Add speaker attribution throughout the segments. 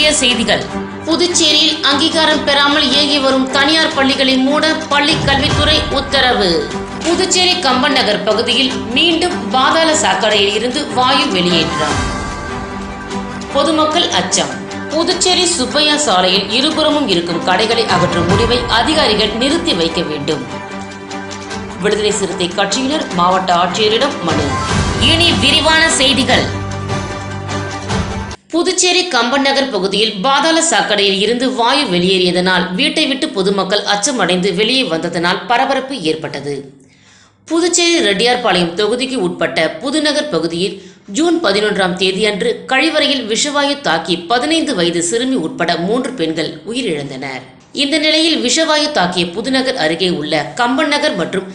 Speaker 1: முக்கிய செய்திகள். புதுச்சேரியில் அங்கீகாரம் பெறாமல் இயங்கி வரும் தனியார் பள்ளிகளை மூட பள்ளி கல்வித்துறை உத்தரவு. புதுச்சேரி கம்பன் நகர் பகுதியில் மீண்டும் பாதாள சாக்கடையில் இருந்து வாயு வெளியேற்றம். பொதுமக்கள் அச்சம். புதுச்சேரி சுப்பையா சாலையில் இருபுறமும் இருக்கும் கடைகளை அகற்றும் முடிவை அதிகாரிகள் நிறுத்தி வைக்க வேண்டும். விடுதலை சிறுத்தை கட்சியினர் மாவட்ட ஆட்சியரிடம் மனு. இனி விரிவான செய்திகள். புதுச்சேரி கம்பன் நகர் பகுதியில் பாதாள சாக்கடையில் இருந்து வாயு வெளியேறியதனால் வீட்டை விட்டு பொதுமக்கள் அச்சமடைந்து வெளியே வந்ததனால் பரபரப்பு ஏற்பட்டது. புதுச்சேரி ரெட்டியார்பாளையம் தொகுதிக்கு உட்பட்ட புதுநகர் பகுதியில் ஜூன் பதினொன்றாம் தேதியன்று கழிவறையில் விஷவாயு தாக்கி பதினைந்து வயது சிறுமி உட்பட மூன்று பெண்கள் உயிரிழந்தனர். இந்த நிலையில் விஷவாயு தாக்கிய புதுநகர் அருகே உள்ள கம்பன் நகர் மற்றும்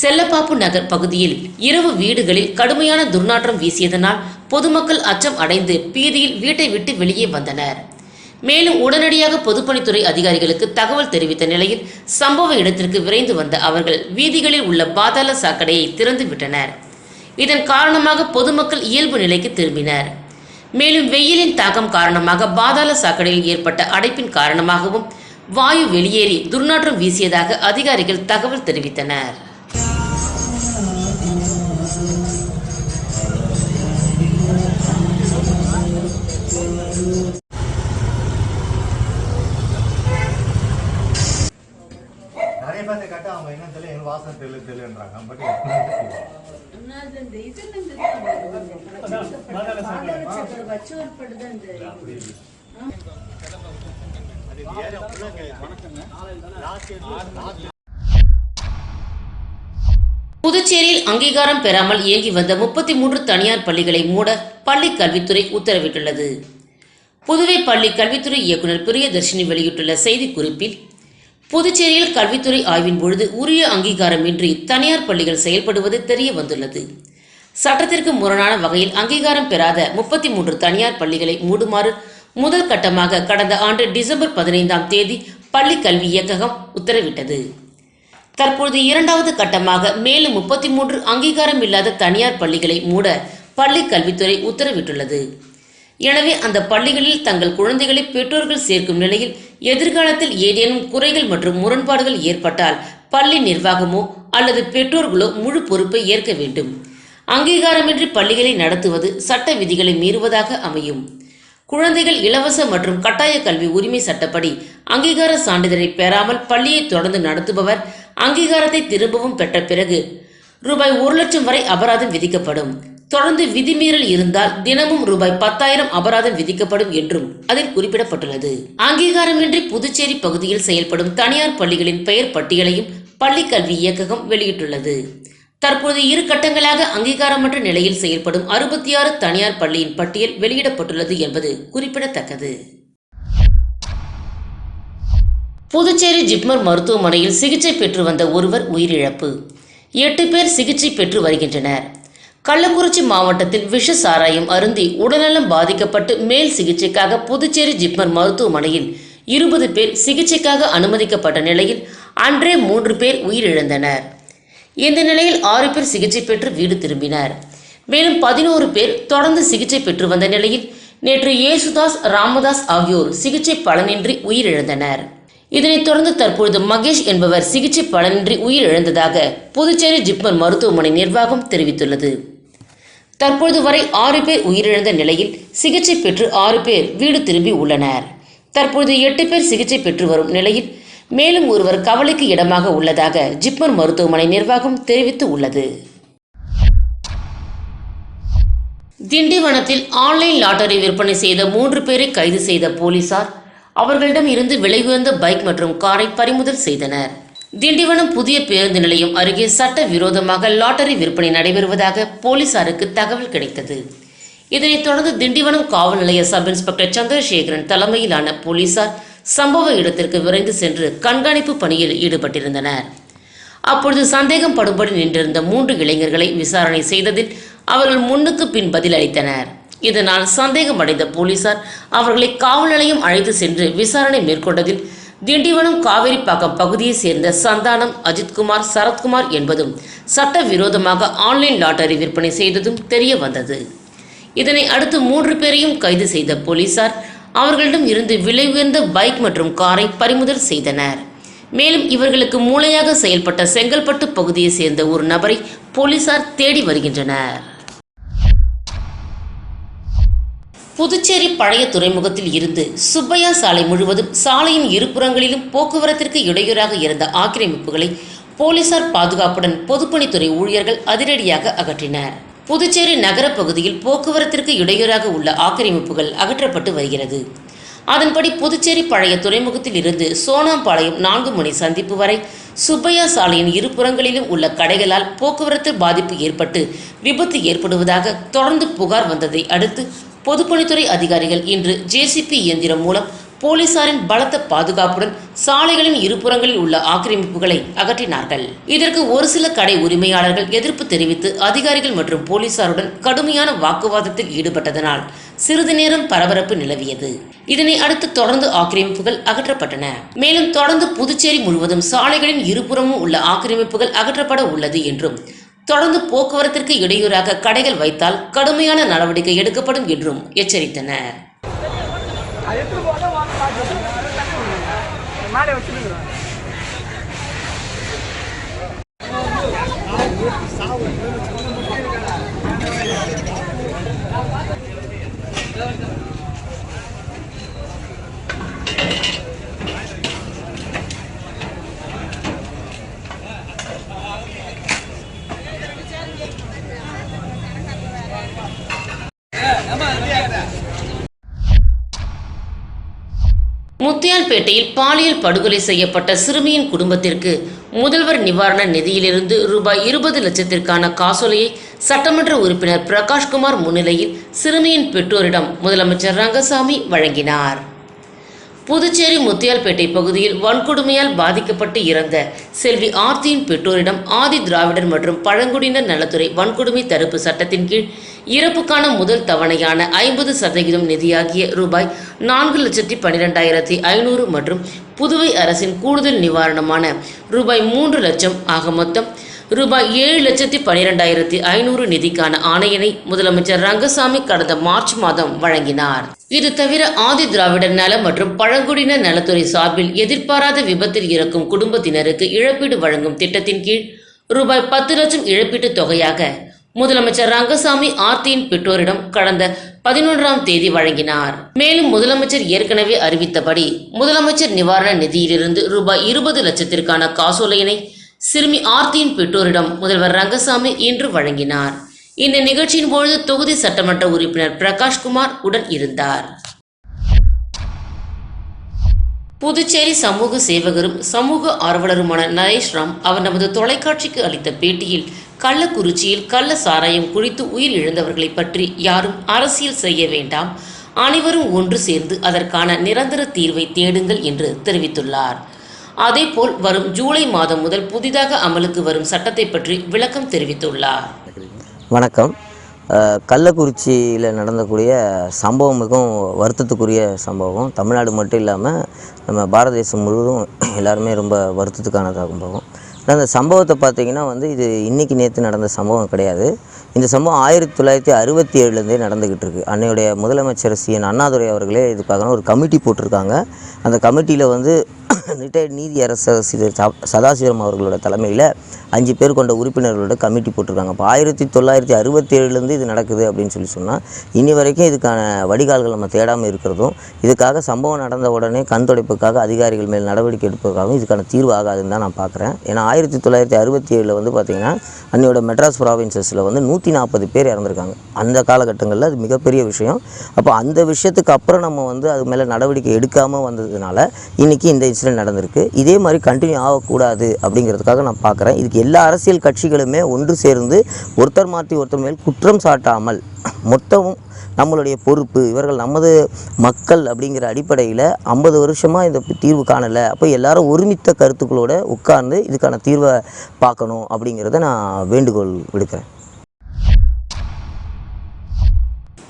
Speaker 1: செல்லப்பாப்பு நகர் பகுதியில் இரவு வீடுகளில் கடுமையான துர்நாற்றம் வீசியதனால் பொதுமக்கள் அச்சம் அடைந்து பீதியில் வீட்டை விட்டு வெளியே வந்தனர். மேலும் உடனடியாக பொதுப்பணித்துறை அதிகாரிகளுக்கு தகவல் தெரிவித்த நிலையில் சம்பவ இடத்திற்கு விரைந்து வந்த அவர்கள் வீதிகளில் உள்ள பாதாள சாக்கடையை திறந்து விட்டனர். இதன் காரணமாக பொதுமக்கள் இயல்பு நிலைக்கு திரும்பினர். மேலும் வெயிலின் தாக்கம் காரணமாக பாதாள சாக்கடையில் ஏற்பட்ட அடைப்பின் காரணமாகவும் வாயு வெளியேறி துர்நாற்றம் வீசியதாக அதிகாரிகள் தகவல் தெரிவித்தனர்.
Speaker 2: அந்த இது.
Speaker 1: புதுச்சேரியில் அங்கீகாரம் பெறாமல் இயங்கி வந்த முப்பத்தி மூன்று தனியார் பள்ளிகளை மூட பள்ளி கல்வித்துறை உத்தரவிட்டுள்ளது. புதுவை பள்ளி கல்வித்துறை இயக்குனர் பிரியதர்ஷினி வெளியிட்டுள்ள செய்திக்குறிப்பில் புதுச்சேரியில் கல்வித்துறை ஆய்வின் பொழுது உரிய அங்கீகாரமின்றி தனியார் பள்ளிகள் செயல்படுவது தெரிய வந்துள்ளது. சட்டத்திற்கு முரணான வகையில் அங்கீகாரம் பெறாத முப்பத்தி மூன்று தனியார் பள்ளிகளை மூடுமாறு முதல் கட்டமாக கடந்த ஆண்டு டிசம்பர் பதினைந்தாம் தேதி பள்ளி கல்வி இயக்ககம் உத்தரவிட்டது. தற்பொழுது இரண்டாவது கட்டமாக மேலும் முப்பத்தி மூன்று அங்கீகாரம் இல்லாத தனியார் பள்ளிகளை மூட பள்ளி கல்வித்துறை உத்தரவிட்டுள்ளது. எனவே அந்த பள்ளிகளில் தங்கள் குழந்தைகளை பெற்றோர்கள் சேர்க்கும் நிலையில் எதிர்காலத்தில் ஏதேனும் குறைகள் மற்றும் முரண்பாடுகள் ஏற்பட்டால் பள்ளி நிர்வாகமோ அல்லது பெற்றோர்களோ முழு பொறுப்பை ஏற்க வேண்டும். அங்கீகாரமின்றி பள்ளிகளை நடத்துவது சட்ட விதிகளை மீறுவதாக அமையும். குழந்தைகள் இலவச மற்றும் கட்டாய கல்வி உரிமை சட்டப்படி அங்கீகார சான்றிதழை பெறாமல் பள்ளியை தொடர்ந்து நடத்துபவர் அங்கீகாரத்தை திரும்பவும் பெற்ற பிறகு ரூபாய் ஒரு லட்சம் வரை அபராதம் விதிக்கப்படும். தொடர்ந்து விதிமீறல் இருந்தால் தினமும் ரூபாய் பத்தாயிரம் அபராதம் விதிக்கப்படும் என்றும் அதில் குறிப்பிடப்பட்டுள்ளது. அங்கீகாரமின்றி புதுச்சேரி பகுதியில் செயல்படும் தனியார் பள்ளிகளின் பெயர் பட்டியலையும் பள்ளிக் கல்வி இயக்ககம் வெளியிட்டுள்ளது. தற்போது இரு கட்டங்களாக அங்கீகாரமற்ற நிலையில் செயல்படும் அறுபத்தி ஆறு தனியார் பள்ளியின் பட்டியல் வெளியிடப்பட்டுள்ளது என்பது குறிப்பிடத்தக்கது. புதுச்சேரி ஜிப்மர் மருத்துவமனையில் சிகிச்சை பெற்று வந்த ஒருவர் உயிரிழப்பு. எட்டு பேர் சிகிச்சை பெற்று வருகின்றனர். கள்ளக்குறிச்சி மாவட்டத்தில் விஷ சாராயம் அருந்தி உடல்நலம் பாதிக்கப்பட்டு மேல் சிகிச்சைக்காக புதுச்சேரி ஜிப்மர் மருத்துவமனையில் இருபது பேர் சிகிச்சைக்காக அனுமதிக்கப்பட்ட நிலையில் அன்றே மூன்று பேர் உயிரிழந்தனர். இந்த நிலையில் ஆறு பேர் சிகிச்சை பெற்று வீடு திரும்பினர். மேலும் பதினோரு பேர் தொடர்ந்து சிகிச்சை பெற்று வந்த நிலையில் நேற்று இயேசுதாஸ் ராமதாஸ் ஆகியோர் சிகிச்சை பலனின்றி உயிரிழந்தனர். இதனைத் தொடர்ந்து தற்பொழுது மகேஷ் என்பவர் சிகிச்சை பலனின்றி உயிரிழந்ததாக புதுச்சேரி ஜிப்மர் மருத்துவமனை நிர்வாகம் தெரிவித்துள்ளது. தற்பொழுது வரை ஆறு பேர் உயிரிழந்த நிலையில் சிகிச்சை பெற்று ஆறு பேர் வீடு திரும்பி உள்ளனர். தற்பொழுது எட்டு பேர் சிகிச்சை பெற்று வரும் நிலையில் மேலும் ஒருவர் கவலைக்கு இடமாக உள்ளதாக ஜிப்மர் மருத்துவமனை நிர்வாகம் தெரிவித்து உள்ளது. திண்டிவனத்தில் ஆன்லைன் லாட்டரி விற்பனை செய்த மூன்று பேரை கைது செய்த போலீசார் அவர்களிடம் இருந்து விலை உயர்ந்த பைக் மற்றும் காரை பறிமுதல் செய்தனர். திண்டிவனம் புதிய பேருந்து நிலையம் அருகே சட்ட விரோதமாக லாட்டரி விற்பனை நடைபெறுவதாக போலீசாருக்கு தகவல் கிடைத்தது. இதனைத் தொடர்ந்து திண்டிவனம் காவல் நிலைய சப் இன்ஸ்பெக்டர் சந்திரசேகரன் தலைமையிலான போலீசார் சம்பவ இடத்திற்கு விரைந்து சென்று கண்காணிப்பு பணியில் ஈடுபட்டிருந்தனர். அப்பொழுது சந்தேகம் படும்படி நின்றிருந்த மூன்று இளைஞர்களை விசாரணை செய்ததில் அவர்கள் முன்னுக்கு பின் பதில் அளித்தனர். இதனால் சந்தேகம் அடைந்த போலீசார் அவர்களை காவல் நிலையம் அழைத்து சென்று விசாரணை மேற்கொண்டதில் திண்டிவனம் காவேரிப்பாக்கம் பகுதியைச் சேர்ந்த சந்தானம் அஜித்குமார் சரத்குமார் என்பதும் சட்டவிரோதமாக ஆன்லைன் லாட்டரி விற்பனை செய்ததும் தெரிய வந்தது இதனை அடுத்து மூன்று பேரையும் கைது செய்த போலீசார் அவர்களிடம் இருந்து விலை உயர்ந்த பைக் மற்றும் காரை பறிமுதல் செய்தனர். மேலும் இவர்களுக்கு மூளையாக செயல்பட்ட செங்கல்பட்டு பகுதியைச் சேர்ந்த ஒரு நபரை போலீசார் தேடி வருகின்றனர். புதுச்சேரி பழைய துறைமுகத்தில் இருந்து சுப்பையா சாலை முழுவதும் சாலையின் இருபுறங்களிலும் போக்குவரத்திற்கு இடையூறாக இருந்த ஆக்கிரமிப்புகளை போலீசார் பாதுகாப்புடன் பொதுப்பணித்துறை ஊழியர்கள் அதிரடியாக அகற்றினர். புதுச்சேரி நகர பகுதியில் போக்குவரத்திற்கு இடையூறாக உள்ள ஆக்கிரமிப்புகள் அகற்றப்பட்டு வருகிறது. அதன்படி புதுச்சேரி பழைய துறைமுகத்தில் இருந்து சோனாம்பாளையம் நான்கு மணி சந்திப்பு வரை சுப்பையா சாலையின் இருபுறங்களிலும் உள்ள கடைகளால் போக்குவரத்து பாதிப்பு ஏற்பட்டு விபத்து ஏற்படுவதாக தொடர்ந்து புகார் வந்ததை அடுத்து பொதுப்பணித்துறை அதிகாரிகள் இன்று ஜேசிபி இயந்திரம் மூலம் போலீசாரின் பலத்த பாதுகாப்புடன் சாலைகளின் இருபுறங்களில் உள்ள ஆக்கிரமிப்புகளை அகற்றினார்கள். இதற்கு ஒரு சில கடை உரிமையாளர்கள் எதிர்ப்பு தெரிவித்து அதிகாரிகள் மற்றும் போலீசாருடன் கடுமையான வாக்குவாதத்தில் ஈடுபட்டதனால் சிறிது நேரம் பரபரப்பு நிலவியது. இதனை அடுத்து தொடர்ந்து ஆக்கிரமிப்புகள் அகற்றப்பட்டன. மேலும் தொடர்ந்து புதுச்சேரி முழுவதும் சாலைகளின் இருபுறமும் உள்ள ஆக்கிரமிப்புகள் அகற்றப்பட உள்ளது என்றும் தொடர்ந்து போக்குவரத்திற்கு இடையூறாக கடைகள் வைத்தால் கடுமையான நடவடிக்கை எடுக்கப்படும் என்றும் எச்சரித்தனர்.
Speaker 3: மாடை
Speaker 1: பாலியல் படுகொலை செய்யப்பட்ட சிறுமியின் குடும்பத்திற்கு முதல்வர் நிவாரண நிதியிலிருந்து ரூபாய் இருபது லட்சத்திற்கான காசோலையை சட்டமன்ற உறுப்பினர் பிரகாஷ்குமார் முன்னிலையில் சிறுமியின் பெற்றோரிடம் முதலமைச்சர் ரங்கசாமி வழங்கினார். புதுச்சேரி முத்தியால்பேட்டை பகுதியில் வன்கொடுமையால் பாதிக்கப்பட்டு இறந்த செல்வி ஆர்த்தியின் பெற்றோரிடம் ஆதி திராவிடர் மற்றும் பழங்குடியினர் நலத்துறை வன்கொடுமை தடுப்பு சட்டத்தின் கீழ் இறப்புக்கான முதல் தவணையான ஐம்பது சதவிகிதம் நிதியாகிய ரூபாய் நான்கு லட்சத்தி பன்னிரெண்டாயிரத்தி ஐநூறு மற்றும் புதுவை அரசின் கூடுதல் நிவாரணமான ரூபாய் மூன்று லட்சம் ஆக மொத்தம் ரூபாய் ஏழு லட்சத்தி பனிரெண்டாயிரத்தி ஐநூறு நிதிக்கான ஆணையினை முதலமைச்சர் ரங்கசாமி கடந்த மார்ச் மாதம் வழங்கினார். இது தவிர ஆதி திராவிடர் நல மற்றும் பழங்குடியினர் நலத்துறை சார்பில் எதிர்பாராத விபத்தில் இருக்கும் குடும்பத்தினருக்கு இழப்பீடு வழங்கும் திட்டத்தின் கீழ் ரூபாய் பத்து லட்சம் இழப்பீட்டுத் தொகையாக முதலமைச்சர் ரங்கசாமி ஆர்த்தியின் பெற்றோரிடம் கடந்த பதினொன்றாம் தேதி வழங்கினார். மேலும் முதலமைச்சர் ஏற்கனவே அறிவித்தபடி முதலமைச்சர் நிவாரண நிதியிலிருந்து ரூபாய் இருபது லட்சத்திற்கான காசோலையினை சிறுமி ஆர்த்தியின் பெற்றோரிடம் முதல்வர் ரங்கசாமி இன்று வழங்கினார். இந்த நிகழ்ச்சியின் பொழுது தொகுதி சட்டமன்ற உறுப்பினர் பிரகாஷ்குமார் உடன் இருந்தார். புதுச்சேரி சமூக சேவகரும் சமூக ஆர்வலருமான நரேஷ் ராம் அவர் நமது தொலைக்காட்சிக்கு அளித்த பேட்டியில் கள்ளக்குறிச்சியில் கள்ள சாராயம் குடித்து உயிர் இழந்தவர்களை பற்றி யாரும் அரசியல் செய்ய வேண்டாம் அனைவரும் ஒன்று சேர்ந்து அதற்கான நிரந்தர தீர்வை தேடுங்கள் என்று தெரிவித்துள்ளார். அதேபோல் வரும் ஜூலை மாதம் முதல் புதிதாக அமலுக்கு வரும் சட்டத்தை பற்றி விளக்கம் தெரிவித்துள்ளார்.
Speaker 4: வணக்கம். கள்ளக்குறிச்சியில் நடந்தக்கூடிய சம்பவம் மிகவும் வருத்தத்துக்குரிய சம்பவம். தமிழ்நாடு மட்டும் இல்லாமல் நம்ம பாரத தேசம் முழுவதும் எல்லாருமே ரொம்ப வருத்தத்துக்கானதாகும் சம்பவம் ஆனால் அந்த சம்பவத்தை பார்த்தீங்கன்னா வந்து இது இன்றைக்கி நேற்று நடந்த சம்பவம் கிடையாது. இந்த சம்பவம் ஆயிரத்தி தொள்ளாயிரத்தி அறுபத்தி ஏழுலேருந்தே நடந்துக்கிட்டு இருக்குது அன்னையுடைய முதலமைச்சர் சி. என். அண்ணாதுரை அவர்களே இதுக்காக ஒரு கமிட்டி போட்டிருக்காங்க. அந்த கமிட்டியில் வந்து ரிட்டையர்ட் நீதி அரசர் சதாசிவம் அவர்களோட தலைமையில் அஞ்சு பேர் கொண்ட உறுப்பினர்களோட கமிட்டி போட்டிருக்காங்க. இப்போ ஆயிரத்தி தொள்ளாயிரத்தி அறுபத்தி ஏழுலேருந்து இது நடக்குது அப்படின்னு சொல்லி சொன்னால் இனி வரைக்கும் இதுக்கான வடிகால்கள் நம்ம தேடாமல் இருக்கிறதும் இதுக்காக சம்பவம் நடந்த உடனே கண் துடைப்புக்காக அதிகாரிகள் மேல் நடவடிக்கை எடுப்பதற்காகவும் இதுக்கான தீர்வு ஆகாதுன்னு தான் நான் பார்க்குறேன். ஏன்னா ஆயிரத்தி தொள்ளாயிரத்தி அறுபத்தி ஏழில் வந்து பார்த்திங்கன்னா அன்னையோட மெட்ராஸ் ப்ராவின்சஸில் வந்து நூற்றி நூற்றி நாற்பது பேர் இறந்துருக்காங்க. அந்த காலகட்டங்களில் அது மிகப்பெரிய விஷயம். அப்போ அந்த விஷயத்துக்கு அப்புறம் நம்ம வந்து அது மேலே நடவடிக்கை எடுக்காமல் வந்ததுனால இன்றைக்கி இந்த இன்சிடென்ட் நடந்திருக்கு. இதே மாதிரி கண்டினியூ ஆகக்கூடாது அப்படிங்கிறதுக்காக நான் பார்க்குறேன் இதுக்கு எல்லா அரசியல் கட்சிகளுமே ஒன்று சேர்ந்து ஒருத்தர் மாற்றி ஒருத்தர் மேல் குற்றம் சாட்டாமல் மொத்தமும் நம்மளுடைய பொறுப்பு இவர்கள் நமது மக்கள் அப்படிங்கிற அடிப்படையில் ஐம்பது வருஷமாக இந்த தீர்வு காணலை. அப்போ எல்லாரும் ஒருமித்த கருத்துக்களோடு உட்கார்ந்து இதுக்கான தீர்வை பார்க்கணும் அப்படிங்கிறத நான் வேண்டுகோள் விடுக்கிறேன்.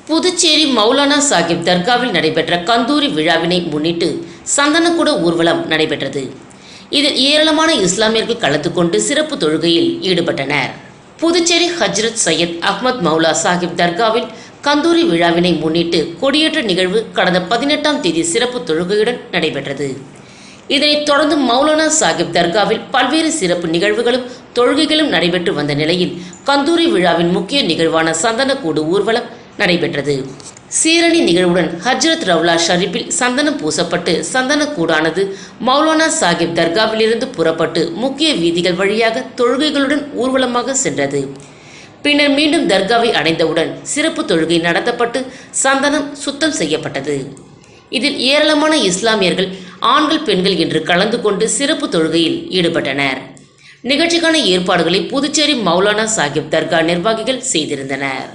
Speaker 1: புதுச்சேரி மௌலானா சாஹிப் தர்காவில் நடைபெற்ற கந்தூரி விழாவினை முன்னிட்டு சந்தனக்கூட ஊர்வலம் நடைபெற்றது. இதில் ஏராளமான இஸ்லாமியர்கள் கலந்து கொண்டு சிறப்பு தொழுகையில் ஈடுபட்டனர். புதுச்சேரி ஹஜ்ரத் சையத் அஹ்மத் மௌலா சாஹிப் தர்காவில் கந்தூரி விழாவினை முன்னிட்டு கொடியேற்ற நிகழ்வு கடந்த பதினெட்டாம் தேதி சிறப்பு தொழுகையுடன் நடைபெற்றது. இதனைத் தொடர்ந்து மௌலானா சாஹிப் தர்காவில் பல்வேறு சிறப்பு நிகழ்வுகளும் தொழுகைகளும் நடைபெற்று வந்த நிலையில் கந்தூரி விழாவின் முக்கிய நிகழ்வான சந்தனக்கூடு ஊர்வலம் நடைபெற்றது. சீரணி நிகழ்வுடன் ஹஜ்ரத் ரவுலா ஷரீப்பில் சந்தனம் பூசப்பட்டு சந்தனக்கூடானது மௌலானா சாஹிப் தர்காவிலிருந்து புறப்பட்டு முக்கிய வீதிகள் வழியாக தொழுகைகளுடன் ஊர்வலமாக சென்றது. பின்னர் மீண்டும் தர்காவை அடைந்தவுடன் சிறப்பு தொழுகை நடத்தப்பட்டு சந்தனம் சுத்தம் செய்யப்பட்டது. இதில் ஏராளமான இஸ்லாமியர்கள் ஆண்கள் பெண்கள் என்று கலந்து கொண்டு சிறப்பு தொழுகையில் ஈடுபட்டனர். நிகழ்ச்சிக்கான ஏற்பாடுகளை புதுச்சேரி மௌலானா சாஹிப் தர்கா நிர்வாகிகள் செய்திருந்தனர்.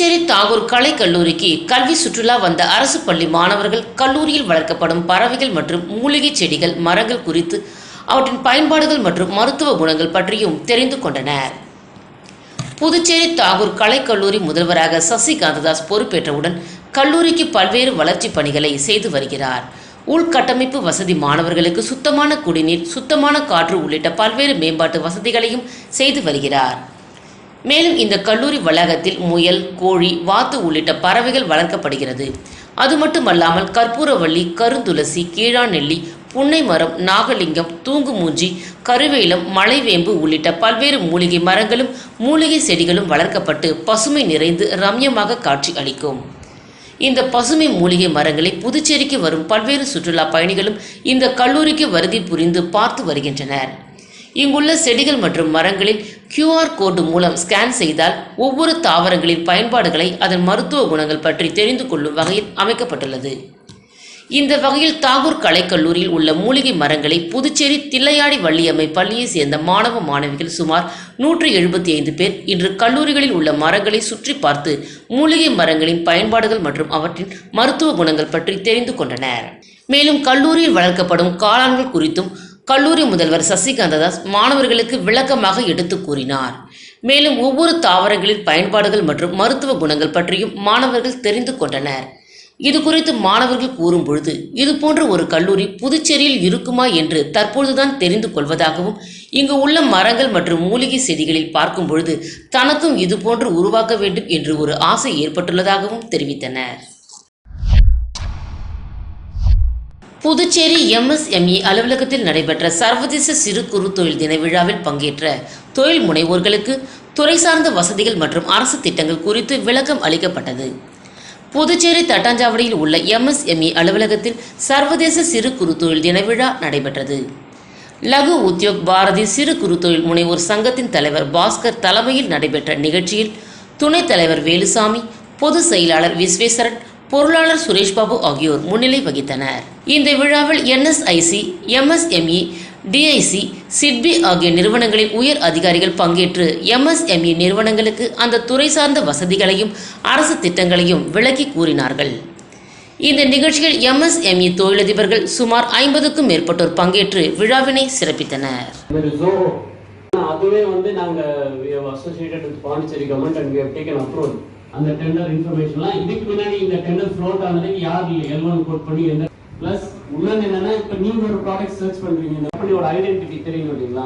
Speaker 1: புதுச்சேரி தாகூர் கலை கல்லூரிக்கு கல்வி சுற்றுலா வந்த அரசு பள்ளி மாணவர்கள் கல்லூரியில் வளர்க்கப்படும் பறவைகள் மற்றும் மூலிகை செடிகள் மரங்கள் குறித்து அவற்றின் பயன்பாடுகள் மற்றும் மருத்துவ குணங்கள் பற்றியும் தெரிந்து கொண்டனர். புதுச்சேரி தாகூர் கலைக்கல்லூரி முதல்வராக சசிகாந்ததாஸ் பொறுப்பேற்றவுடன் கல்லூரிக்கு பல்வேறு வளர்ச்சிப் பணிகளை செய்து வருகிறார். உள்கட்டமைப்பு வசதி மாணவர்களுக்கு சுத்தமான குடிநீர் சுத்தமான காற்று உள்ளிட்ட பல்வேறு மேம்பாட்டு வசதிகளையும் செய்து வருகிறார். மேலும் இந்த கல்லூரி வளாகத்தில் முயல் கோழி வாத்து உள்ளிட்ட பறவைகள் வளர்க்கப்படுகிறது. அது மட்டுமல்லாமல் கற்பூரவள்ளி கருந்துளசி கீழாநெல்லி புன்னை மரம் நாகலிங்கம் தூங்குமூஞ்சி கருவேலம் மலைவேம்பு உள்ளிட்ட பல்வேறு மூலிகை மரங்களும் மூலிகை செடிகளும் வளர்க்கப்பட்டு பசுமை நிறைந்து ரம்யமாக காட்சி அளிக்கும். இந்த பசுமை மூலிகை மரங்களை புதுச்சேரிக்கு வரும் பல்வேறு சுற்றுலா பயணிகளும் இந்த கல்லூரிக்கு வருகை புரிந்து பார்த்து வருகின்றனர். இங்குள்ள செடிகள் மற்றும் மரங்களில் கியூஆர் கோடு மூலம் ஸ்கேன் செய்தால் ஒவ்வொரு தாவரங்களின் பயன்பாடுகளை அதன் மருத்துவ குணங்கள் பற்றி தெரிந்து கொள்ளும் வகையில் அமைக்கப்பட்டுள்ளது. இந்த வகையில் தாகூர் கலைக்கல்லூரியில் உள்ள மூலிகை மரங்களை புதுச்சேரி தில்லையாடி வள்ளியம்மை பள்ளியை சேர்ந்த மாணவ மாணவிகள் சுமார் நூற்றி எழுபத்தி ஐந்து பேர் இன்று கல்லூரிகளில் உள்ள மரங்களை சுற்றி பார்த்து மூலிகை மரங்களின் பயன்பாடுகள் மற்றும் அவற்றின் மருத்துவ குணங்கள் பற்றி தெரிந்து கொண்டனர். மேலும் கல்லூரியில் வளர்க்கப்படும் காளான்கள் குறித்தும் கல்லூரி முதல்வர் சசிகாந்ததாஸ் மாணவர்களுக்கு விளக்கமாக எடுத்து கூறினார். மேலும் ஒவ்வொரு தாவரங்களின் பயன்பாடுகள் மற்றும் மருத்துவ குணங்கள் பற்றியும் மாணவர்கள் தெரிந்து கொண்டனர். இது குறித்து மாணவர்கள் கூறும் பொழுது இதுபோன்ற ஒரு கல்லூரி புதுச்சேரியில் இருக்குமா என்று தற்பொழுதுதான் தெரிந்து கொள்வதாகவும் இங்கு உள்ள மரங்கள் மற்றும் மூலிகை செடிகளில் பார்க்கும் பொழுது தனக்கும் இது போன்று உருவாக்க வேண்டும் என்று ஒரு ஆசை ஏற்பட்டுள்ளதாகவும் தெரிவித்தனர். புதுச்சேரி எம்எஸ்எம்இ அலுவலகத்தில் நடைபெற்ற சர்வதேச சிறு குறு தொழில் தின விழாவில் பங்கேற்ற தொழில் முனைவோர்களுக்கு துறை சார்ந்த வசதிகள் மற்றும் அரசு திட்டங்கள் குறித்து விளக்கம் அளிக்கப்பட்டது. புதுச்சேரி தட்டாஞ்சாவடியில் உள்ள எம்எஸ்எம்இ அலுவலகத்தில் சர்வதேச சிறு குறு தொழில் தின விழா நடைபெற்றது. லகு உத்தியோக் பாரதி சிறு குறு தொழில் முனைவோர் சங்கத்தின் தலைவர் பாஸ்கர் தலைமையில் நடைபெற்ற நிகழ்ச்சியில் துணைத் தலைவர் வேலுசாமி பொதுச் செயலாளர் விஸ்வேஸ்வரன் பொருளாளர் சுரேஷ்பாபு ஆகியோர் முன்னிலை வகித்தனர். இந்த விழாவில் என்எஸ்ஐசி எம்எஸ்எம்இ டிஐசி சிட்பி ஆகிய நிறுவனங்களின் உயர் அதிகாரிகள் பங்கேற்று எம்எஸ்எம்இ நிறுவனங்களுக்கு அந்த துறை சார்ந்த வசதிகளையும் அரசு திட்டங்களையும் விளக்கி கூறினார்கள். இந்த நிகழ்ச்சியில் எம்எஸ்எம்இ தொழிலதிபர்கள் சுமார் ஐம்பதுக்கும் மேற்பட்டோர் பங்கேற்று விழாவினை சிறப்பித்தனர்.
Speaker 5: அதுவே வந்து நாங்கள் associated with Pondicherry government and we have taken approval அந்த டெண்டர் இன்ஃபர்மேஷன்லாம் இதுக்கு முன்னாடி இந்த டெண்டர் ஃப்ளோட் ஆனதுக்கு யார் எல் ஒன் கோட் பண்ணி எந்த பிளஸ் உள்ளது என்னன்னா இப்போ நீங்க ஒரு ப்ராடக்ட் சர்ச் பண்றீங்க. இந்த கம்பெனியோட ஐடென்டிட்டி தெரியும் இல்லைங்களா?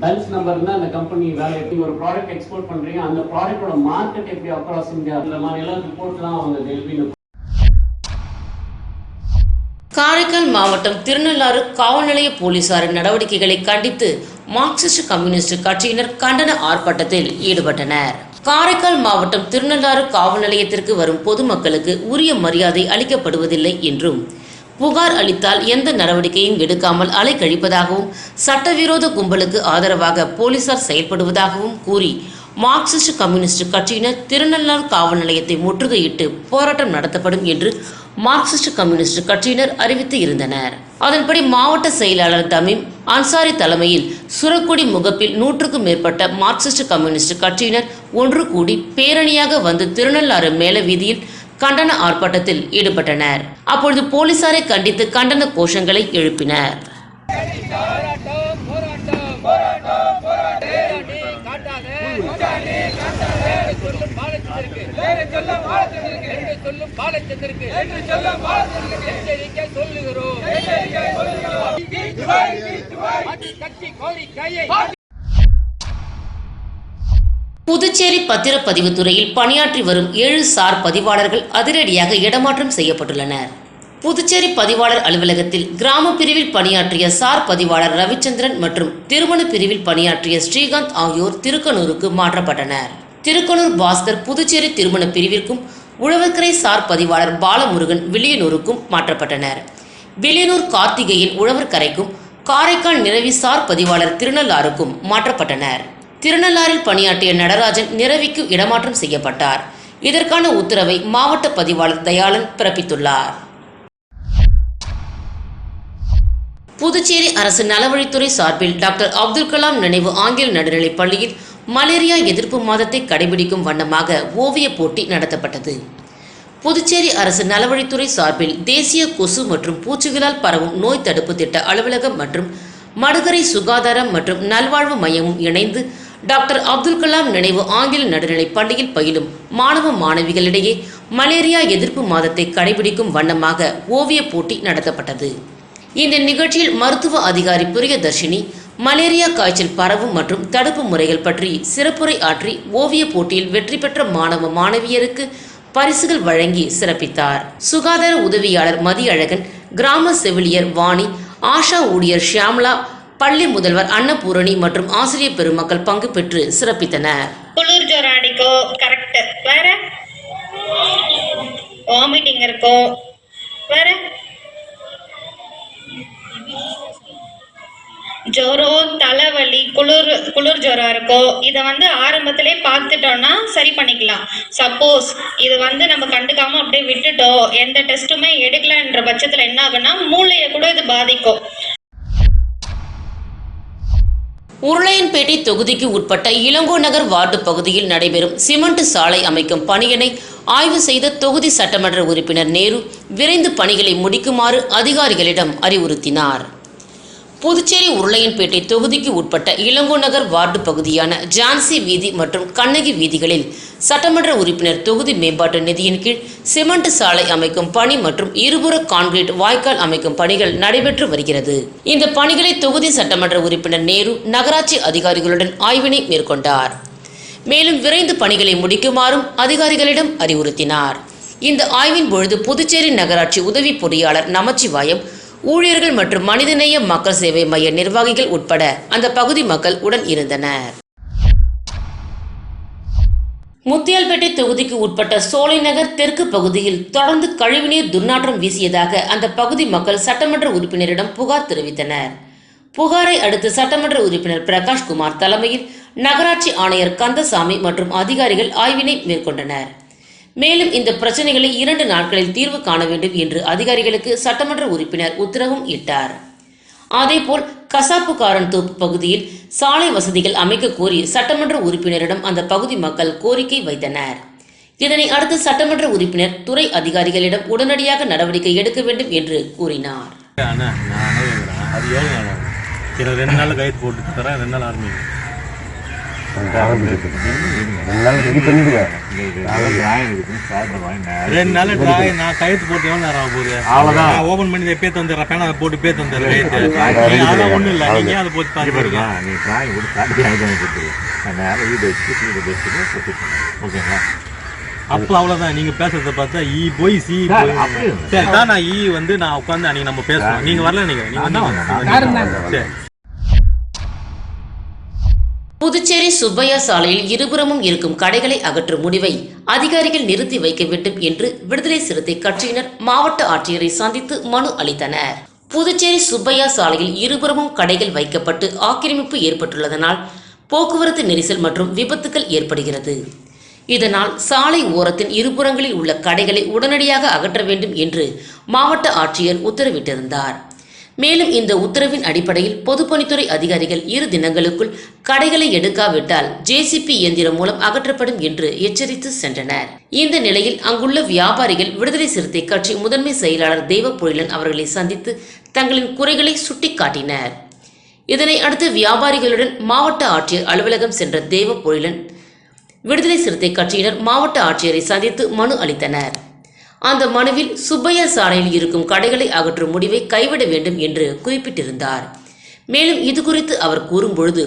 Speaker 5: டல்ஸ் நம்பர் இருந்தா அந்த கம்பெனி வேலை எப்படி ஒரு ப்ராடக்ட் எக்ஸ்போர்ட் பண்றீங்க அந்த ப்ராடக்டோட மார்க்கெட் எப்படி அக்ராஸ் இந்தியா அந்த மாதிரி எல்லாம் ரிப்போர்ட்லாம் அவங்க டெல்வி
Speaker 1: காரைக்கால் மாவட்டம் திருநள்ளாறு காவல் நிலைய போலீசாரின் நடவடிக்கைகளை கண்டித்து மார்க்சிஸ்ட் கம்யூனிஸ்ட் கட்சியினர் கண்டன ஆர்ப்பாட்டத்தில் ஈடுபட்டனர். காரைக்கால் மாவட்டம் திருநள்ளாறு காவல் நிலையத்திற்கு வரும் பொதுமக்களுக்கு உரிய மரியாதை அளிக்கப்படுவதில்லை என்றும் புகார் அளித்தால் எந்த நடவடிக்கையும் எடுக்காமல் அலைக்கழிப்பதாகவும் சட்டவிரோத கும்பலுக்கு ஆதரவாக போலீசார் செயல்படுவதாகவும் கூறி மார்க்சிஸ்ட் கம்யூனிஸ்ட் கட்சியினர் திருநள்ளார் காவல் நிலையத்தை முற்றுகையிட்டு போராட்டம் நடத்தப்படும் என்று மார்க்சிஸ்ட் கம்யூனிஸ்ட் கட்சியினர் அறிவித்து இருந்தனர். அதன்படி மாவட்ட செயலாளர் தமீம் அன்சாரி தலைமையில் சுரக்குடி முகப்பில் நூற்றுக்கும் மேற்பட்ட மார்க்சிஸ்ட் கம்யூனிஸ்ட் கட்சியினர் ஒன்று கூடி பேரணியாக வந்து திருநள்ளாறு மேல வீதியில் கண்டன ஆர்ப்பாட்டத்தில் ஈடுபட்டனர். அப்பொழுது போலீசாரை கண்டித்து கண்டன கோஷங்களை எழுப்பினர்.
Speaker 3: சொல்லும் பாலச்சந்திற்கு எச்சரிக்கை சொல்லுகிறோம். கட்சி கோரிக்கையை
Speaker 1: புதுச்சேரி பத்திரப்பதிவு துறையில் பணியாற்றி வரும் ஏழு சார் பதிவாளர்கள் அதிரடியாக இடமாற்றம் செய்யப்பட்டுள்ளனர். புதுச்சேரி பதிவாளர் அலுவலகத்தில் கிராம பிரிவில் பணியாற்றிய சார் பதிவாளர் ரவிச்சந்திரன் மற்றும் திருமண பிரிவில் பணியாற்றிய ஸ்ரீகாந்த் ஆகியோர் திருக்கனூருக்கு மாற்றப்பட்டனர். திருக்கனூர் பாஸ்கர் புதுச்சேரி திருமண பிரிவிற்கும் உழவுக்கரை சார் பதிவாளர் பாலமுருகன் வில்லியனூருக்கும் மாற்றப்பட்டனர். வில்லியனூர் கார்த்திகேயன் உழவர்கரைக்கும் காரைக்கால் நிறவி சார் பதிவாளர் திருநள்ளாருக்கும் மாற்றப்பட்டனர். திருநள்ளாறில் பணியாற்றிய நடராஜன் நிறவிக்கு இடமாற்றம் செய்யப்பட்டார். இதற்கான உத்தரவை மாவட்ட பதிவாளர் தயாளன் பிறப்பித்துள்ளார். புதுச்சேரி அரசு நலவழித்துறை சார்பில் டாக்டர் அப்துல் கலாம் நினைவு ஆங்கில நடுநிலைப் பள்ளியில் மலேரியா எதிர்ப்பு மாதத்தை கடைபிடிக்கும் வண்ணமாக ஓவியப் போட்டி நடத்தப்பட்டது. புதுச்சேரி அரசு நலவழித்துறை சார்பில் தேசிய கொசு மற்றும் பூச்சிகளால் பரவும் நோய் தடுப்பு திட்ட அலுவலகம் மற்றும் மடுகரை சுகாதாரம் மற்றும் நல்வாழ்வு மையமும் இணைந்து டாக்டர் அப்துல் கலாம் நினைவு ஆங்கில நடுநிலை பள்ளியில் பயிலும் மாணவ மாணவிகளிடையே மலேரியா எதிர்ப்பு மாதத்தை கடைபிடிக்கும் வண்ணமாக ஓவியப் போட்டி நடத்தப்பட்டது. இந்த நிகழ்ச்சியில் மருத்துவ அதிகாரி பிரியதர்ஷினி மலேரியா காய்ச்சல் பரவும் மற்றும் தடுப்பு முறைகள் பற்றி சிறப்புரை ஆற்றி ஓவியப் போட்டியில் வெற்றி பெற்ற மாணவ மாணவியருக்கு பரிசுகள் வழங்கி சிறப்பித்தார். சுகாதார உதவியாளர் மதியழகன் கிராம செவிலியர் வாணி ஆஷா ஊழியர் ஷியாம்லா பள்ளி முதல்வர் அன்னபூரணி மற்றும் ஆசிரியர் பெருமக்கள் பங்கு பெற்று சிறப்பித்தனர்.
Speaker 6: குளிர் ஜுரம் அடிக்கும் கரெக்ட் வேற? வாமிட்டிங் இருக்கும். வேற? ஜுரம் தலைவலி குளிர் குளிர் ஜுரம் இருக்கும் இதை வந்து ஆரம்பத்திலே பார்த்துட்டோம்னா சரி பண்ணிக்கலாம். சப்போஸ் இது வந்து நம்ம கண்டுக்காம அப்படியே விட்டுட்டோம் எந்த டெஸ்ட்டுமே எடுக்கலன்ற பட்சத்தில் என்ன ஆகுன்னா மூளையை கூட இது பாதிக்கும்.
Speaker 1: உருளையன்பேட்டை தொகுதிக்கு உட்பட்ட இளங்கோ நகர் வார்டு பகுதியில் நடைபெறும் சிமெண்ட் சாலை அமைக்கும் பணியினை ஆய்வு செய்த தொகுதி சட்டமன்ற உறுப்பினர் நேரு விரைந்து பணிகளை முடிக்குமாறு அதிகாரிகளிடம் அறிவுறுத்தினார். புதுச்சேரி உருளையன்பேட்டை தொகுதிக்கு உட்பட்ட இளங்கோநகர் வார்டு பகுதியான ஜான்சி வீதி மற்றும் கண்ணகி வீதிகளில் சட்டமன்ற உறுப்பினர் தொகுதி மேம்பாட்டு நிதியின் கீழ் சிமெண்ட் சாலை அமைக்கும் பணி மற்றும் இருபுற கான்கிரீட் வாய்க்கால் அமைக்கும் பணிகள் நடைபெற்று வருகிறது. இந்த பணிகளை தொகுதி சட்டமன்ற உறுப்பினர் நேரு நகராட்சி அதிகாரிகளுடன் ஆய்வினை மேற்கொண்டார். மேலும் விரைந்து பணிகளை முடிக்குமாறும் அதிகாரிகளிடம் அறிவுறுத்தினார். இந்த ஆய்வின் பொழுது புதுச்சேரி நகராட்சி உதவி பொறியாளர் நமச்சிவாயம் ஊழியர்கள் மற்றும் மனிதநேய மக்கள் சேவை மைய நிர்வாகிகள் உட்பட அந்த பகுதி மக்கள் உடன் இருந்தனர். முத்தியால்பேட்டை தொகுதிக்கு உட்பட்ட சோலைநகர் தெற்கு பகுதியில் தொடர்ந்து கழிவுநீர் துர்நாற்றம் வீசியதாக அந்த பகுதி மக்கள் சட்டமன்ற உறுப்பினரிடம் புகார் தெரிவித்தனர். புகாரை அடுத்து சட்டமன்ற உறுப்பினர் பிரகாஷ்குமார் தலைமையில் நகராட்சி ஆணையர் கந்தசாமி மற்றும் அதிகாரிகள் ஆய்வினை மேற்கொண்டனர். மேலும் இந்த பிரச்சனைகளை இரண்டு நாட்களில் தீர்வு காண வேண்டும் என்று அதிகாரிகளுக்கு சட்டமன்ற உறுப்பினர் உத்தரவும் இட்டார். அதேபோல் கசாப்புக்காரன் தோப்பு பகுதியில் சாலை வசதிகள் அமைக்க கோரி சட்டமன்ற உறுப்பினரிடம் அந்த பகுதி மக்கள் கோரிக்கை வைத்தனர். இதனை அடுத்து சட்டமன்ற உறுப்பினர் துறை அதிகாரிகளிடம் உடனடியாக நடவடிக்கை எடுக்க வேண்டும் என்று கூறினார்.
Speaker 7: ரெண்டு நாள் கைது போட்டு தரேன் ரெண்டு நாள் ஆரம்பிங்க ரெண்டு நாள் டிராய் நான் கைது போட்டு எவ்வளோ நேரம் போகுது. நான் ஓபன் பண்ணி பே தந்துடுறேன் பேனா போட்டு பே தந்துடுறேன் கைது அதெல்லாம் ஒன்றும் இல்லை. நீங்க ஏன் அதை போட்டு பார்த்துருக்கீங்க
Speaker 8: நீ டிராயிங் கூட காட்டி ஆகிதான் கொடுத்துரு நான் நேரம் வீடு வச்சு வீடு வச்சுட்டு ஓகேங்களா?
Speaker 7: அப்போ அவ்வளோதான் நீங்க பேசுறத பார்த்தா ஈ போய் சி
Speaker 8: சார்,
Speaker 7: தான் நான் ஈ வந்து நான் உட்காந்து அன்னைக்கு நம்ம பேசுவோம் நீங்க வரல நினைக்கிறேன். நீங்க. சரி.
Speaker 1: புதுச்சேரி சுப்பையா சாலையில் இருபுறமும் இருக்கும் கடைகளை அகற்றும் முடிவை அதிகாரிகள் நிறுத்தி வைக்க வேண்டும் என்று விடுதலை சிறுத்தை கட்சியினர் மாவட்ட ஆட்சியரை சந்தித்து மனு அளித்தனர். புதுச்சேரி சுப்பையா சாலையில் இருபுறமும் கடைகள் வைக்கப்பட்டு ஆக்கிரமிப்பு ஏற்பட்டுள்ளதனால் போக்குவரத்து நெரிசல் மற்றும் விபத்துகள் ஏற்படுகிறது. இதனால் சாலை ஓரத்தின் இருபுறங்களில் உள்ள கடைகளை உடனடியாக அகற்ற வேண்டும் என்று மாவட்ட ஆட்சியர் உத்தரவிட்டிருந்தார். மேலும் இந்த உத்தரவின் அடிப்படையில் பொதுப்பணித்துறை அதிகாரிகள் இரு தினங்களுக்குள் கடைகளை எடுக்காவிட்டால் ஜேசிபி இயந்திரம் மூலம் அகற்றப்படும் என்று எச்சரித்து சென்றனர். இந்த நிலையில் அங்குள்ள வியாபாரிகள் விடுதலை சிறுத்தை கட்சி முதன்மை செயலாளர் தெய்வப்பொழிலன் அவர்களை சந்தித்து தங்களின் குறைகளை சுட்டிக்காட்டினர். இதனை அடுத்து வியாபாரிகளுடன் மாவட்ட ஆட்சியர் அலுவலகம் சென்ற தேவப்பொழிலன் விடுதலை சிறுத்தை கட்சியினர் மாவட்ட ஆட்சியரை சந்தித்து மனு அளித்தனர். அந்த மனுவில் சுப்பையா சாலையில் இருக்கும் கடைகளை அகற்றும் முடிவை கைவிட வேண்டும் என்று குறிப்பிட்டிருந்தார். மேலும் இது குறித்து அவர் கூறும்பொழுது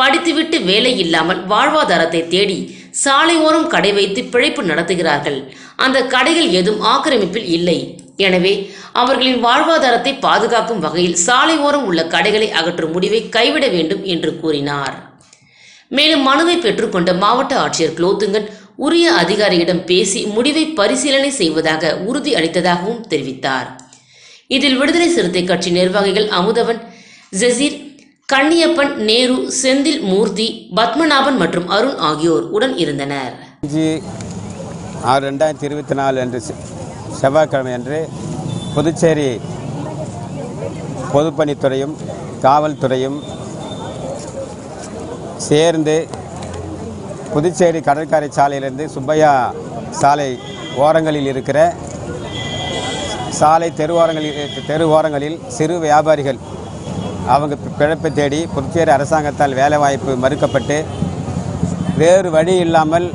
Speaker 1: படித்துவிட்டு வேலை இல்லாமல் வாழ்வாதாரத்தை தேடி சாலை ஓரம் கடை வைத்து பிழைப்பு நடத்துகிறார்கள். அந்த கடைகள் எதுவும் ஆக்கிரமிப்பில் இல்லை. எனவே அவர்களின் வாழ்வாதாரத்தை பாதுகாக்கும் வகையில் சாலை ஓரம் உள்ள கடைகளை அகற்றும் முடிவை கைவிட வேண்டும் என்று கூறினார். மேலும் மனுவை பெற்றுக்கொண்ட மாவட்ட ஆட்சியர் குலோத்துங்கன் உரிய அதிகாரியிடம் பேசி முடிவை பரிசீலனை செய்வதாக உறுதி அளித்ததாகவும் தெரிவித்தார். இதில் விடுதலை சிறுத்தை கட்சி நிர்வாகிகள் அமுதவன் ஜெசீர் கண்ணியப்பன் நேரு செந்தில் மூர்த்தி பத்மநாபன் மற்றும் அருண் ஆகியோர் உடன் இருந்தனர்.
Speaker 9: ஆறு ரெண்டாயிரத்தி இருபத்தி நாலு அன்று செவ்வாய்க்கிழமை அன்று புதுச்சேரி பொதுப்பணித்துறையும் காவல்துறையும் சேர்ந்து புதுச்சேரி கடற்கரை சாலையிலிருந்து சுப்பையா சாலை ஓரங்களில் இருக்கிற சாலை தெருவோரங்களில் தெரு ஓரங்களில் சிறு வியாபாரிகள் அவங்க பிழைப்பை தேடி புதுச்சேரி அரசாங்கத்தால் வேலைவாய்ப்பு மறுக்கப்பட்டு வேறு வழி இல்லாமல்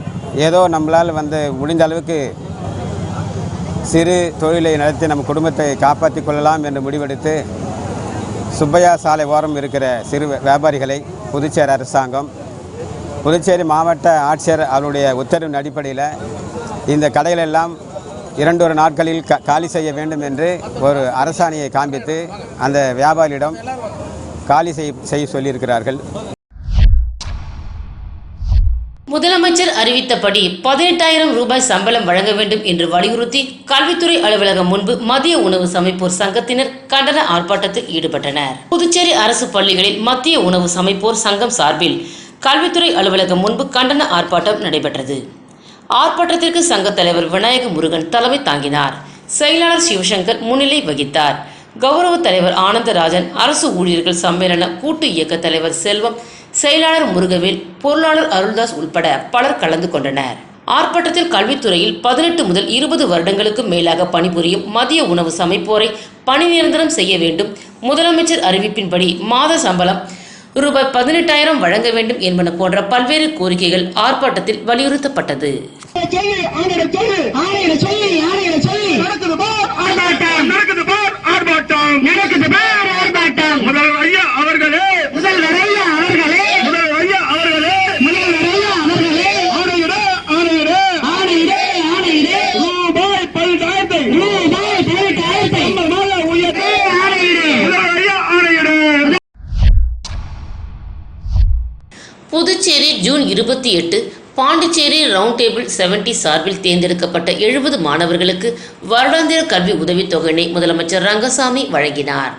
Speaker 9: ஏதோ நம்மளால் வந்து முடிந்த அளவுக்கு சிறு தொழிலை நடத்தி நம்ம குடும்பத்தை காப்பாற்றி கொள்ளலாம் என்று முடிவெடுத்து சுப்பையா சாலை ஓரம் இருக்கிற சிறு வியாபாரிகளை புதுச்சேரி அரசாங்கம் புதுச்சேரி மாவட்ட ஆட்சியர் அவருடைய உத்தரவின் அடிப்படையில் இந்த கடைகளெல்லாம் இரண்டொரு நாட்களில் க காலி செய்ய வேண்டும் என்று ஒரு அரசாணையை காண்பித்து அந்த வியாபாரியிடம் காலி செய்ய செய்ய சொல்லியிருக்கிறார்கள்.
Speaker 1: முதலமைச்சர் அறிவித்தபடி பதினெட்டாயிரம் ரூபாய் சம்பளம் வழங்க வேண்டும் என்று வலியுறுத்தி கல்வித்துறை அலுவலகம் முன்பு மதிய உணவு சமைப்போர் சங்கத்தினர் கண்டன ஆர்ப்பாட்டத்தில் ஈடுபட்டனர். புதுச்சேரி அரசு பள்ளிகளில் மத்திய உணவு சமைப்போர் சங்கம் சார்பில் கல்வித்துறை அலுவலகம் முன்பு கண்டன ஆர்ப்பாட்டம் நடைபெற்றது. ஆர்ப்பாட்டத்திற்கு சங்கத் தலைவர் விநாயக முருகன் தலைமை தாங்கினார். செயலாளர் சிவசங்கர் முன்னிலை வகித்தார். கௌரவ தலைவர் ஆனந்தராஜன் அரசு ஊழியர்கள் சம்மேளன கூட்டு இயக்க தலைவர் செல்வம் செயலாளர் முருகவேல் பொருளாளர் அருள்தாஸ் உள்பட பலர் கலந்து கொண்டனர். ஆர்ப்பாட்டத்தில் கல்வித்துறையில் பதினெட்டு முதல் இருபது வருடங்களுக்கு மேலாக பணிபுரியும் மதிய உணவு சமைப்போரை பணி நிரந்தரம் செய்ய வேண்டும். முதலமைச்சர் அறிவிப்பின்படி மாத சம்பளம் ரூபாய் பதினெட்டாயிரம் வழங்க வேண்டும் என்பன போன்ற பல்வேறு கோரிக்கைகள் ஆர்ப்பாட்டத்தில் வலியுறுத்தப்பட்டது.
Speaker 10: நடக்குது போர் ஆர்ப்பாட்டம் நடக்குது போர் ஆர்ப்பாட்டம் நடக்குது போர் ஆர்ப்பாட்டம் முதல்வர் ஐயா அவர்களே முதல்வர் ஐயா அவர்களே முதல்வர் ஐயா அவர்களே முதல்வர் ஐயா அவர்களே ஆணையிட ஆணையிட ஆணையிட ஆணையிட ரூபாய் பதினெட்டாயிரத்தை ரூபாய் பதினெட்டாயிரத்தை சம்பளமாக உயர்த்தி ஆணையிட முதல்வர் ஐயா ஆணையிட
Speaker 1: புதுச்சேரி ஜூன் இருபத்தி எட்டு பாண்டிச்சேரி ரவுண்ட் டேபிள் செவன்டி சார்பில் தேர்ந்தெடுக்கப்பட்ட எழுபது மாணவர்களுக்கு வருடாந்திர கல்வி உதவித்தொகையினை முதலமைச்சர் ரங்கசாமி வழங்கினார்.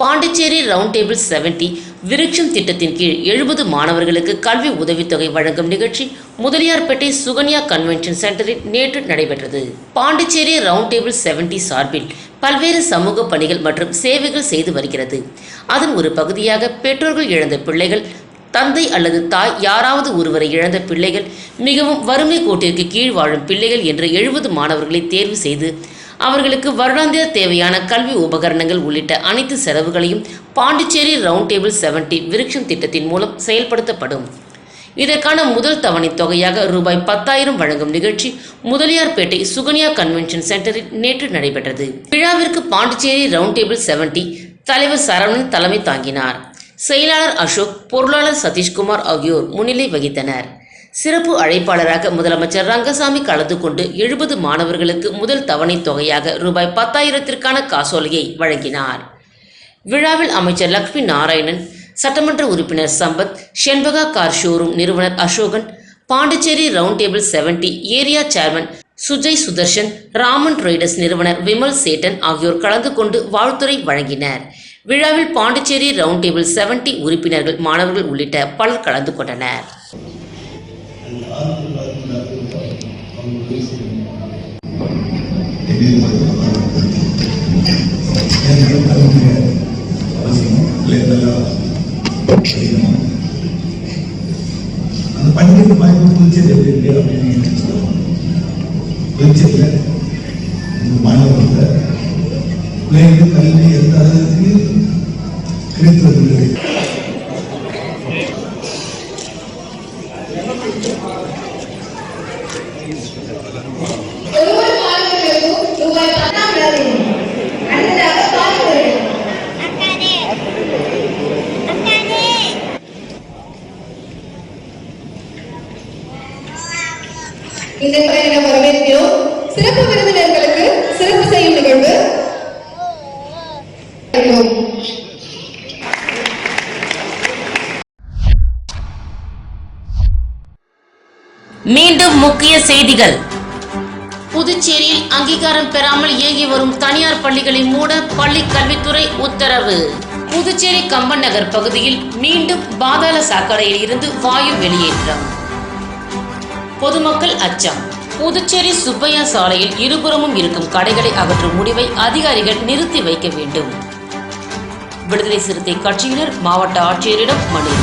Speaker 1: பாண்டிச்சேரி ரவுண்ட் டேபிள் செவன்டி விருட்சம் திட்டத்தின் கீழ் எழுபது மாணவர்களுக்கு கல்வி உதவித்தொகை வழங்கும் நிகழ்ச்சி முதலியார்பேட்டை சுகன்யா கன்வென்ஷன் சென்டரில் நேற்று நடைபெற்றது. பாண்டிச்சேரி ரவுண்ட் டேபிள் செவன்டி சார்பில் பல்வேறு சமூக பணிகள் மற்றும் சேவைகள் செய்து வருகிறது. அதன் ஒரு பகுதியாக பெற்றோர்கள் இழந்த பிள்ளைகள் தந்தை அல்லது தாய் யாராவது ஒருவரை இழந்த பிள்ளைகள் மிகவும் வறுமை கோட்டிற்கு கீழ் வாழும் பிள்ளைகள் என்ற எழுபது மாணவர்களை தேர்வு செய்து அவர்களுக்கு வருடாந்திர தேவையான கல்வி உபகரணங்கள் உள்ளிட்ட அனைத்து செலவுகளையும் பாண்டிச்சேரி ரவுண்ட் டேபிள் செவன்டி விருட்சம் திட்டத்தின் மூலம் செயல்படுத்தப்படும். இதற்கான முதல் தவணை தொகையாக ரூபாய் பத்தாயிரம் வழங்கும் நிகழ்ச்சி முதலியார்பேட்டை சுகன்யா கன்வென்ஷன் சென்டரில் நேற்று நடைபெற்றது. விழாவிற்கு பாண்டிச்சேரி ரவுண்ட் டேபிள் செவன்டி தலைவர் சரவணன் தலைமை தாங்கினார். செயலாளர் அசோக் பொருளாளர் சதீஷ்குமார் ஆகியோர் முன்னிலை வகித்தனர். சிறப்பு அழைப்பாளராக முதலமைச்சர் ரங்கசாமி கலந்து கொண்டு எழுபது மாணவர்களுக்கு முதல் தவணை தொகையாக ரூபாய் பத்தாயிரத்திற்கான காசோலையை வழங்கினார். விழாவில் அமைச்சர் லக்ஷ்மி நாராயணன் சட்டமன்ற உறுப்பினர் சம்பத் ஷென்பகா கார் ஷோரூம் நிறுவனர் Ashokan Pondicherry round table seventy area chairman Sujay Sudarshan Raman traders நிறுவனர் விமல் சேட்டன் ஆகியோர் கலந்து கொண்டு வாழ்த்துரை வழங்கினர். விழாவில் பாண்டிச்சேரி ரவுண்ட் டேபிள் செவன்டி உறுப்பினர்கள் மாணவர்கள் உள்ளிட்ட பலர் கலந்து கொண்டனர்.
Speaker 10: அந்த பண்டிகை வாய்ப்பு புதுச்சேரி எப்படி அப்படின்னு புதுச்சேரியில் மாணவர்கள் பிள்ளைகள் கல்வி எந்த அளவுக்கு கிடைத்து
Speaker 11: இந்த பயணம் வரவேற்கிறோம். சிறப்பு விருந்தினர்களுக்கு சிறப்பு செய்யும் நிகழ்வு.
Speaker 1: மீண்டும் முக்கிய செய்திகள். புதுச்சேரியில் அங்கீகாரம் பெறாமல் இயங்கி வரும் தனியார் பள்ளிகளை மூட பள்ளி கல்வித்துறை உத்தரவு. புதுச்சேரி கம்பன் நகர் பகுதியில் மீண்டும் பாதாள சாக்கடையில் இருந்து வாயு வெளியேற்றம். பொதுமக்கள் அச்சம். புதுச்சேரி சுப்பையா சாலையில் இருபுறமும் இருக்கும் கடைகளை அகற்றும் முடிவை அதிகாரிகள் நிறுத்தி வைக்க வேண்டும். விடுதலை சிறுத்தை கட்சியினர் மாவட்ட ஆட்சியரிடம் மனு.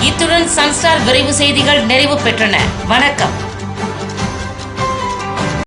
Speaker 1: இத்துடன் சன்ஸ்டார் விரைவு செய்திகள் நிறைவு பெற்றன. வணக்கம்.